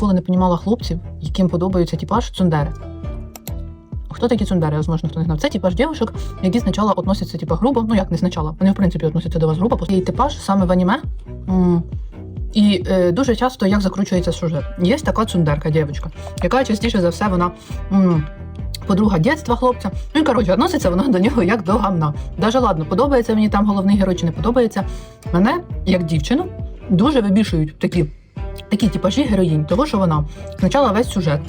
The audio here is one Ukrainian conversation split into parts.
ніколи не понімала хлопців, яким подобаються типаж цундери. Хто такі цундери, возможно, хто не знав. Це типаж дівчинок, які спочатку относяться типа грубо, ну як не спочатку, вони в принципі относяться до вас грубо, і типаж саме в аніме. І е, дуже часто як закручується сюжет. Є така цундерка, дівчинка, яка частіше за все вона. м, Подруга дитинства хлопця. Ну і коротше, відноситься вона до нього як до гамна. Даже ладно, подобається мені там головний герой чи не подобається. Мене, як дівчину, дуже вибішують такі, такі типажі героїнь, того що вона спочатку весь сюжет.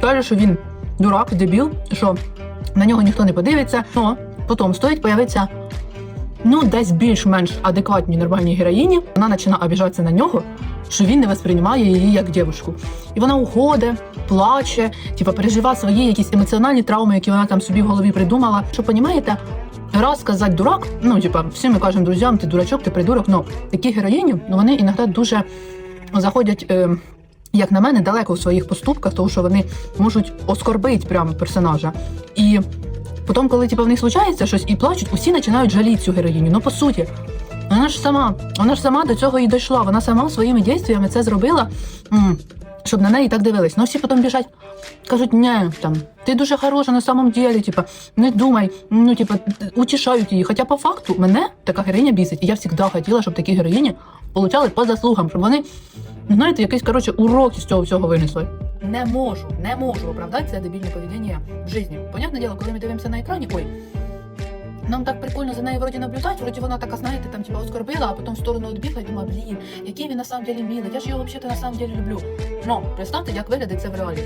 Каже, що він дурак, дебіл, що на нього ніхто не подивиться, але потім стоїть появиться ну, десь більш-менш адекватній нормальній героїні, вона починає обіжатися на нього, що він не восприймає її як дівчинку. І вона уходить, плаче, типу, переживає свої якісь емоціональні травми, які вона там собі в голові придумала. Що понімаєте, раз сказати дурак, ну типа, всі ми кажемо друзям, ти дурачок, ти придурок. Ну такі героїні, ну вони іноді дуже заходять. Е, як на мене, далеко в своїх поступках, тому що вони можуть оскорбити прямо персонажа. І потім, коли типу, в них случається щось і плачуть, усі починають жаліти цю героїню. Ну по суті, вона ж сама, вона ж сама до цього і дійшла. Вона сама своїми дійствами це зробила, щоб на неї так дивились. Ну всі потім біжать, кажуть, ні, там ти дуже хороша на самом деле, типа, не думай, ну типа, утішають її. Хоча по факту мене така героїня бісить, і я завжди хотіла, щоб такі героїні получали по заслугам, щоб вони, знаєте, якийсь коротше уроки з цього всього винесли. Не можу, не можу оправдати це дебільне поведіння в житті. Понятне діло, коли ми дивимося на екрані, ой. Нам так прикольно за нею вроді наблюдати, вроді вона така, знаєте, там типа оскорбила, а потім в сторону відбігла і думаю, блін, який він на самом деле милий, я ж його взагалі на самом деле люблю. Ну, представте, як виглядить це в реалі.